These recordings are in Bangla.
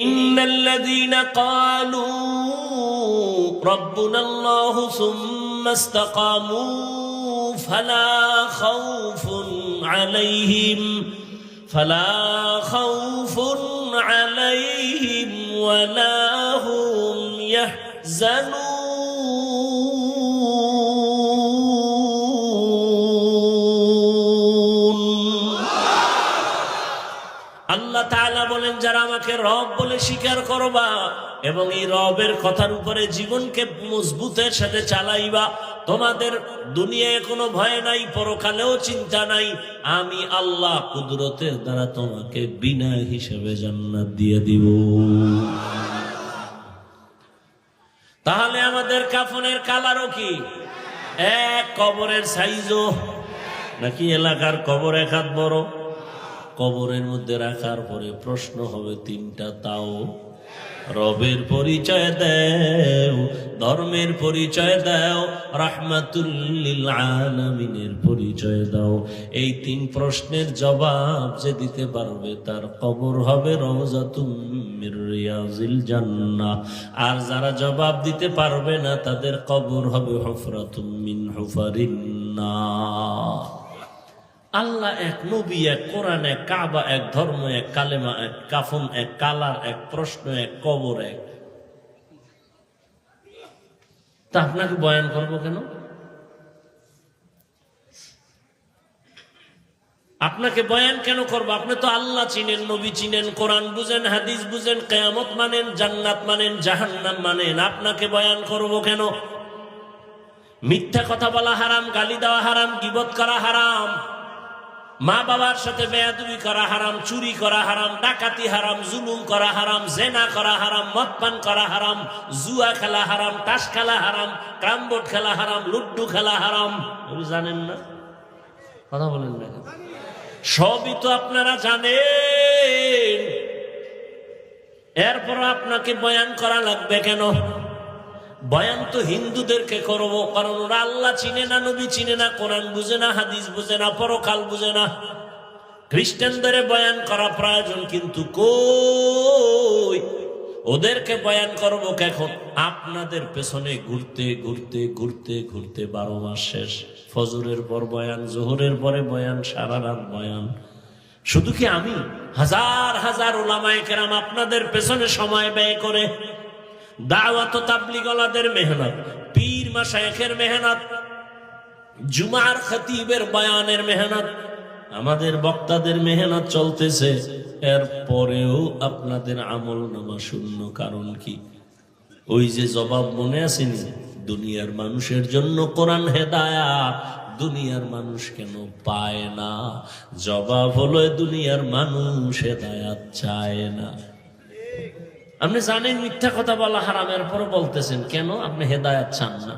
إن الذين قالوا ربنا الله ثم استقاموا فلا خوف عليهم فلا خوف عليهم ولا هم يحزنون আল্লাহ তাআলা বলেন, যারা আমাকে রব বলে স্বীকার করবা এবং এই রবের কথার উপরে জীবনকে মজবুতের সাথে চালাইবা, তোমাদের দুনিয়ায় কোনো ভয় নাই, পরকালেও চিন্তা নাই। আমি আল্লাহ কুদরতের দ্বারা তোমাকে বিনা হিসেবে জান্নাত দিয়ে দিব। তাহলে আমাদের কাফনের কালারও কি? এক কবরের সাইজও। নাকি এলাকার কবর এক হাত বড়? কবরের মধ্যে রাখার পরে প্রশ্ন হবে তিনটা, তাও? রবের পরিচয় দেও, ধর্মের পরিচয় দাও, রাহমাতুল্লিল আলামিনের পরিচয় দাও। এই তিন প্রশ্নের জবাব যে দিতে পারবে তার কবর হবে রওজাতুম মির রিয়াজিল জান্নাহ। আর যারা জবাব দিতে পারবে না, তাদের কবর হবে হুফরাতুম মিন হুফারিন নার। আল্লাহ এক নবী, এক কোরআন, এক কাবা, এক ধর্ম, এক কালেমা, এক কাফন, এক কালার, এক প্রশ্ন, এক কবর, এক। তা আপনাকে বয়ান করব কেন? আপনাকে বয়ান কেন করব? আপনি তো আল্লাহ চিনেন, নবী চিনেন, কোরআন বুঝেন, হাদিস বুঝেন, কেয়ামত মানেন, জান্নাত মানেন, জাহান্নাম মানেন। আপনাকে বয়ান করব কেন? মিথ্যা কথা বলা হারাম, গালি দেওয়া হারাম, গিবত করা হারাম। মা বাবার সাথে বেয়াদুবি করা হারাম, চুরি করা হারাম, ডাকাতি হারাম, জুলুম করা হারাম, জেনা করা হারাম, মদপান করা হারাম, জুয়া খেলা হারাম, তাস খেলা হারাম ক্রামবোর্ড খেলা হারাম, লুড্ডু খেলা হারাম। জানেন না? কথা বলেন না সবই তো আপনারা জানেন। এরপর আপনাকে বয়ান করা লাগবে কেন? বয়ান তো হিন্দুদেরকে করব, কারণ ওরা আল্লাহ চিনে না, নবী চিনে না, কোরআন বুঝে না, হাদিস বুঝে না, পরকাল বুঝে না। খ্রিস্টানদের বয়ান করা প্রয়োজন, কিন্তু কই? ওদেরকে বয়ান করব কখন? আপনাদের পেছনে ঘুরতে ঘুরতে ঘুরতে ঘুরতে বারো মাস শেষ। ফজরের পর বয়ান, জোহরের পরে বয়ান, সারা রাত বয়ান। শুধু কি আমি? হাজার হাজার ওলামায়ে কেরাম আপনাদের পেছনে সময় ব্যয় করে দাওয়াত তাবলিগলাদের মেহনত, পীর মাশায়েখের মেহনত, জুমার খতিবের বয়ানের মেহনত, আমাদের বক্তাদের মেহনত চলতেছে। এর পরেও আপনাদের আমল নামা শূন্য কারণ কি? ওই যে জবাব মনে আসেনি, দুনিয়ার মানুষের জন্য কোরআন হেদায়া দুনিয়ার মানুষ কেন পায় না? জবাব হলো, দুনিয়ার মানুষ হেদায়াত চায় না। আপনি জানেন মিথ্যা কথা বলা হারামের পরে বলতেছেন, কেন? আপনি হেদায়াত চান না।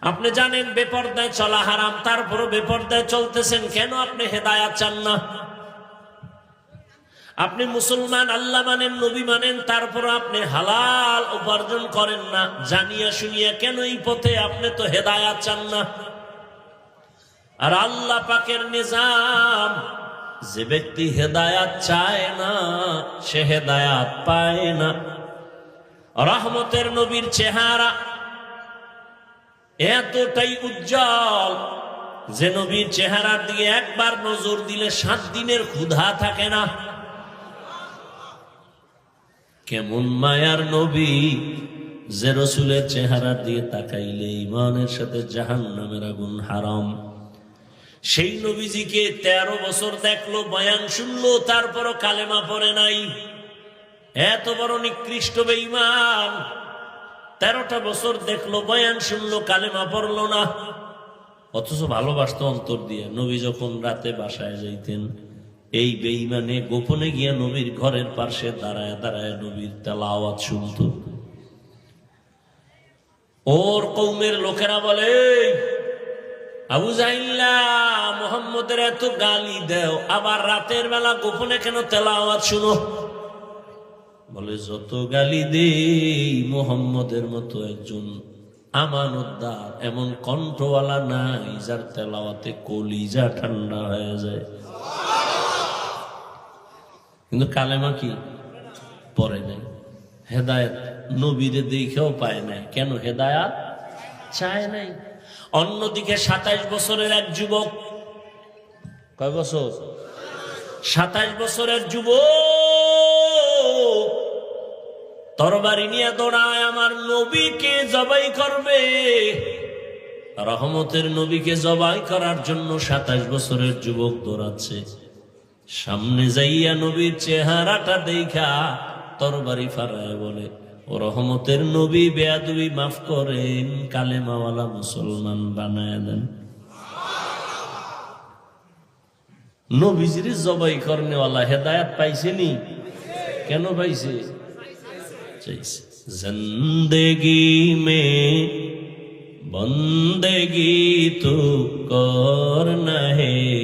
আপনি জানেন বেপর্দায় চলা হারাম, তারপরও বেপর্দায় চলতেছেন, কেন আপনি হেদায়াত চান না? আপনি মুসলমান, আল্লাহ মানেন, নবী মানেন তারপর আপনি হালাল উপার্জন করেন না। জানিয়া শুনিয়া কেন এই পথে? আপনি তো হেদায়াত চান না। আর আল্লাহ পাকের নিজাম যে ব্যক্তি হেদায়াত চায় না, সে হেদায়াত পায় না। রহমতের নবীর চেহারা এতটাই উজ্জ্বল যে নবীর চেহারার দিকে একবার নজর দিলে সাত দিনের ক্ষুধা থাকে না। কেমন মায়ার নবী যে রসুলের চেহারার দিয়ে তাকাইলে ইমানের সাথে জাহান নামের আগুন হারাম। সেই নবীজিকে তেরো বছর দেখল বয়ান শুনলো তারপরও কালেমা পড়ে নাই। এত বড় নিকৃষ্ট বেঈমান। তেরোটা বছর দেখল বয়ান শুনলো কালেমা পড়ল না। অথচ ভালোবাসত অন্তর দিয়ে। নবী যখন রাতে বাসায় যাইতেন এই বেঈমানে গোপনে গিয়া নবীর ঘরের পাশে দাঁড়ায় দাঁড়ায় নবীর তেলা আওয়াজ শুনত। ওর কৌমের লোকেরা বলে "এই, আবু জাইল্লা মোহাম্মদের এত গালি দেও, আবার রাতের বেলা গোপনে কেন তেলা আওয়াজ শুনো? বলে, যত গালি দেই মোহাম্মদের মতো একজন আমানতদার, এমন কণ্ঠওয়ালা নাই যার তেলাওয়াতে কলিজা ঠান্ডা হয়ে যায়। কিন্তু কালেমা কি? পরে নাই। হেদায়ত নবীরে দেখেও পায় নাই। কেন হেদায়াত? চায় নাই। অন্যদিকে সাতাইশ বছরের এক যুবক। কয় বছর? সাতাইশ বছরের যুবক তরবারি নিয়ে দৌড়ায়, আমার নবীকে জবাই করবে। রহমতের নবীকে জবাই করার জন্য সাতাশ বছরের যুবক দৌড়াচ্ছে। সামনে যাইয়া নবীর চেহারাটা দেখা তরবারি ফারায় বলে রহমতের নবী বেয়াদুবি মাফ করেন, কালেমাওয়ালা মুসলমান বানায় দেন। নবীজির জবাই করনেওয়ালা হেদায়াত পাইছেনি কেন পাইছে? চাইছে। মে বন্দगी তো করনা হে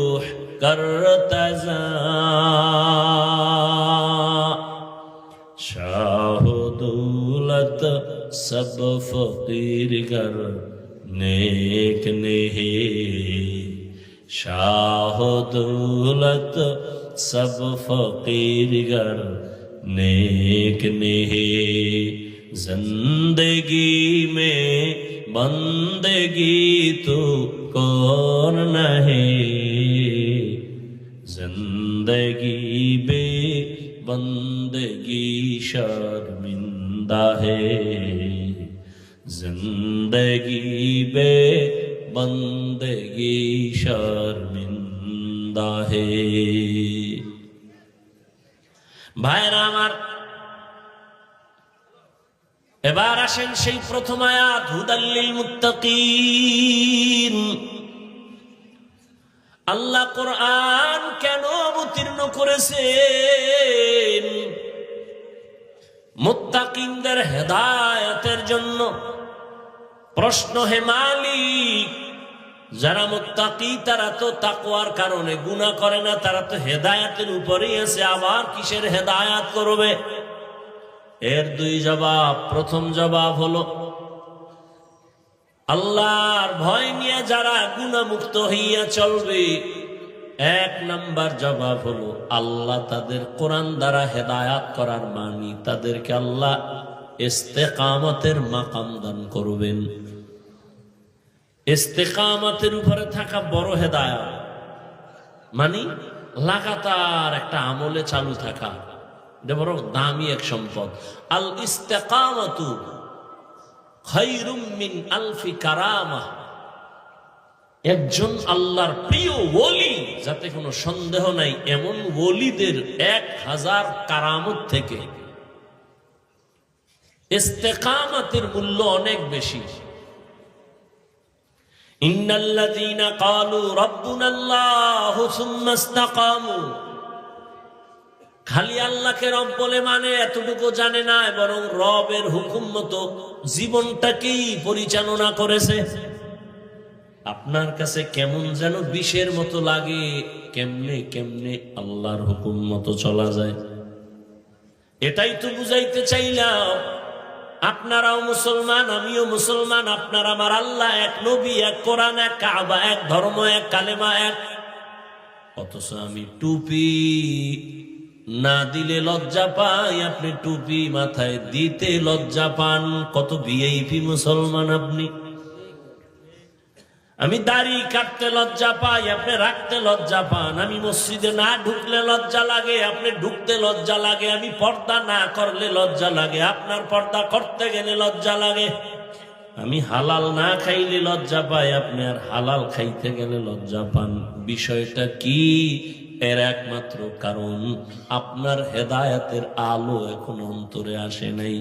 करता जा शाह दौलत सब फकीर कर नेक नहीं शाह दौलत सब फकीर कर नेक नहीं जिंदगी में बंदगी तो कौन नहीं जिंदगी बे बंदगी शर्मिंदा है जिंदगी बे बंदगी शर्मिंदा है ভাইরা আমার এবার আসেন সেই প্রথম আয়াত হুদাল্লিল মুত্তাকিন আল্লাহ কোরআন কেন অবতীর্ণ করেছেন। মুত্তাকিনদের হেদায়েতের জন্য প্রশ্ন, হে মালিক, যারা মুত্তাকি, তারা তো তাকওয়ার কারণে গুনাহ করে না, তারা তো হেদায়াতের উপরেই আছে, আবার কিসের হেদায়াত করবে? এর দুই জবাব। প্রথম জবাব হলো, আল্লাহর ভয় নিয়ে যারা গুণামুক্ত হইয়া চলবে এক নাম্বার জবাব হলো, আল্লাহ তাদের কোরআন দ্বারা হেদায়াত করার মানি তাদেরকে আল্লাহ ইস্তেকামতের মাকাম দান করবেন। ইস্তেকামতের উপরে থাকা বড় হেদায়াত মানে লাগাতার একটা আমলে চালু থাকা। এটা বড় দামি এক সম্পদ। আল ইস্তেকামতু খায়রুম মিন আলফি কারামা। একজন আল্লাহর প্রিয় ওলি যাতে কোনো সন্দেহ নাই, এমন ওলিদের এক হাজার কারামত থেকে। ইস্তেকামতের মূল্য অনেক বেশি। খালি আল্লাহকে রব বলে মানে এতটুকু জানে না, বরং রবের হুকুম মতো জীবনটাকেই পরিচালনা করেছে। আপনার কাছে কেমন যেন বিষের মতো লাগে, কেমনে কেমনে আল্লাহর হুকুম মতো চলা যায়। এটাই তো বুঝাইতে চাইলাম, আপনারাও মুসলমান, আমিও মুসলমান, আপনার আমার আল্লাহ এক নবী, এক কোরআন, এক কাবা, এক ধর্ম, এক কালেমা, এক। অথচ আমি টুপি না দিলে লজ্জা পাই, আপনি টুপি মাথায় দিতে লজ্জা পান। কত ভিআইপি মুসলমান আপনি। আমি দাড়ি কাটতে লজ্জা পাই, আপনি রাখতে লজ্জা পান। আমি মসজিদে না ঢুকলে লজ্জা লাগে, আপনি ঢুকতে লজ্জা লাগে। আমি পর্দা না করলে লজ্জা লাগে, আপনার পর্দা করতে গেলে লজ্জা লাগে। আমি হালাল না খাইলে লজ্জা পাই, আপনি আর হালাল খাইতে গেলে লজ্জা পান। বিষয়টা কি? এর একমাত্র কারণ, আপনার হেদায়াতের আলো এখন অন্তরে আসে নাই।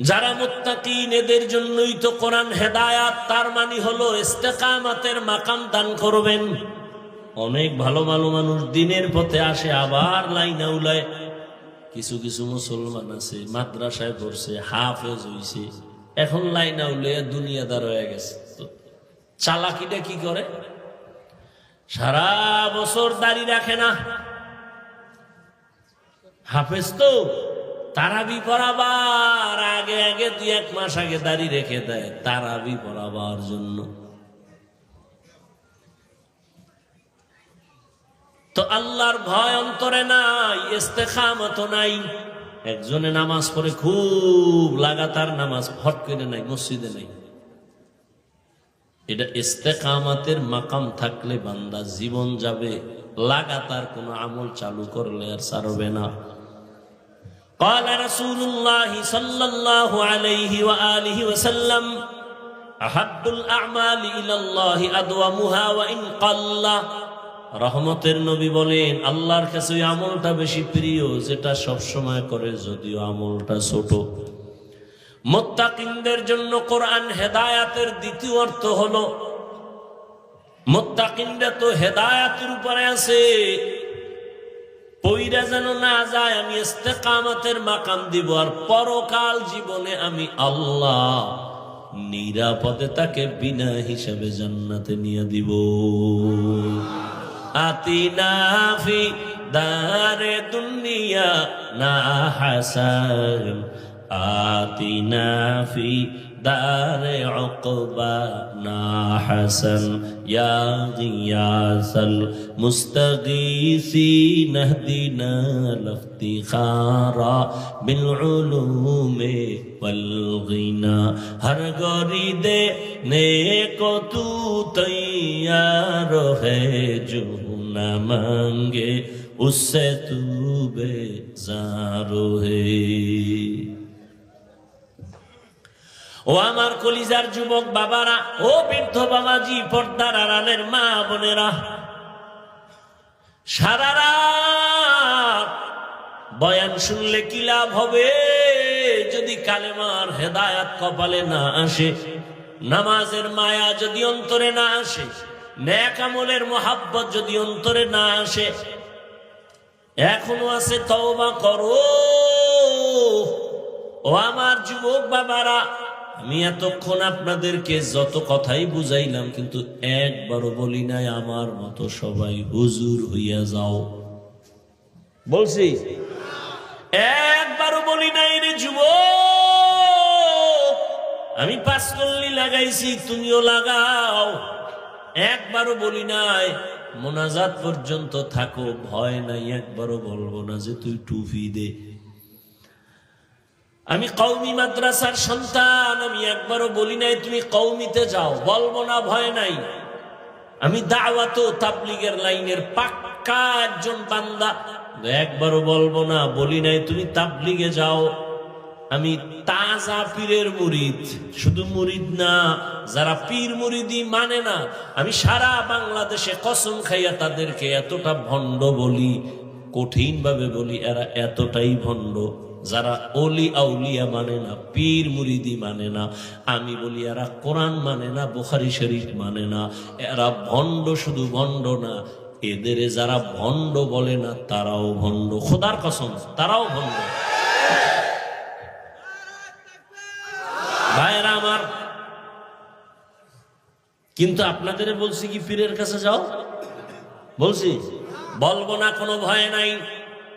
যারা মুত্তাকিন, এদের জন্যই তো কোরআন হেদায়াত, তার মানে হলো ইস্তেকামাতের মাকাম দান করবেন। অনেক ভালো ভালো মানুষ দিনের পথে আসে, আবার লাইন উলায় কিছু কিছু মুসলমান আছে, মাদ্রাসায় পড়ছে, হাফেজ হইছে। এখন লাইন উলিয়া দুনিয়াদার হয়ে গেছে। চালাকিটা কি করে? সারা বছর দাড়ি রাখে না। হাফেজ তো। তারাবি পড়াবার আগে আগে দুই এক মাস আগে দাড়ি রেখে দেয় তারাবি পড়াবার জন্য। তো আল্লাহর ভয় অন্তরে নাই ইস্তেখামত নাই। একজনে নামাজ পড়ে খুব লাগাতার নামাজ, হট করে নাই, মসজিদে নাই। এটা ইস্তেকামাতের মাকাম থাকলে বান্দা জীবন যাবে, লাগাতার কোনো আমল চালু করলে আর সারবে না। قال رسول الله صلى الله عليه وآله وسلم أحب الأعمال إلى الله أدومها وإن قل রহমতের নবী বলেন আল্লাহর কাছে ওই আমলটা বেশি প্রিয় যেটা সব সময় করে যদিও আমলটা ছোট মোত্তাকিনদের জন্য কোরআন হেদায়াতের দ্বিতীয় অর্থ হলো মোত্তাকিনরা তো হেদায়াতের উপরে আছে পইরা যেন না যায়, আমি ইস্তেকামাতের মাকাম দিব। আর পরকাল জীবনে আমি আল্লাহ নিরাপদে তাকে বিনা হিসাবে জান্নাতে নিয়ে দিব। আতিনা ফি দারে দুনিয়া না হাসান। আতিনা ফি دار عقبانا حسن يا غياث المستغيثين اهدنا الافتخار بالعلوم والغنى ہر گوری دے نیکو تو تیار ہے جو نہ مانگے اس سے تو بے زارو ہے ও আমার কলিজার যুবক বাবারা, ও বৃদ্ধ বাবাজি, পর্দার আড়ালের মা বোনেরা, সারা রাত বয়ান শুনলে কি লাভ হবে? যদি কালেমার হেদায়াত কপালে না আসে, নামাজের মায়া যদি অন্তরে না আসে ন্যাকামলের মোহাব্বত যদি অন্তরে না আসে, এখনও আছে তওবা করো। ও আমার যুবক বাবারা আমি এতক্ষণ আপনাদেরকে যত কথাই বুঝাইলাম, কিন্তু একবারও বলি নাই, আমার মতো সবাই হুজুর হইয়া যাও। বলছি, একবারও বলি নাই রে যুব আমি পাঁচ কল্লি লাগাইছি, তুমিও লাগাও। একবারও বলি নাই, মোনাজাত পর্যন্ত থাকো, ভয় নাই, একবারও বলব না যে তুই টুপি দে। আমি কৌমি মাদ্রাসার সন্তান, আমি একবারও বলি নাই, তুমি কৌমিতে যাও, বলব না, ভয় নাই। আমি দাওয়াত তাবলিগের লাইনের পাক্কা একজন বান্দা একবারও বলব না, বলি নাই, তুমি তাবলিগে যাও। আমি তাজা পীরের মুরিদ, শুধু মুরিদ না, যারা পীর মুরিদি মানে না, আমি সারা বাংলাদেশে কসম খাইয়া তাদেরকে এতটা ভণ্ড বলি কঠিন ভাবে বলি, এরা এতটাই ভণ্ড। যারা অলি আউলিয়া মানে না, পীর মুরিদি মানে না, আমি বলি এরা কোরআন মানে না, বুখারি শরীফ মানে না, এরা ভণ্ড শুধু ভণ্ড না, এদের যারা ভণ্ড বলে না, তারাও ভণ্ড। খোদার কসম, তারাও ভণ্ড। ভাইয়েরা আমার, কিন্তু আপনাদের বলছি কি, পীরের কাছে যাও? বলছি, বলব না, কোনো ভয় নাই।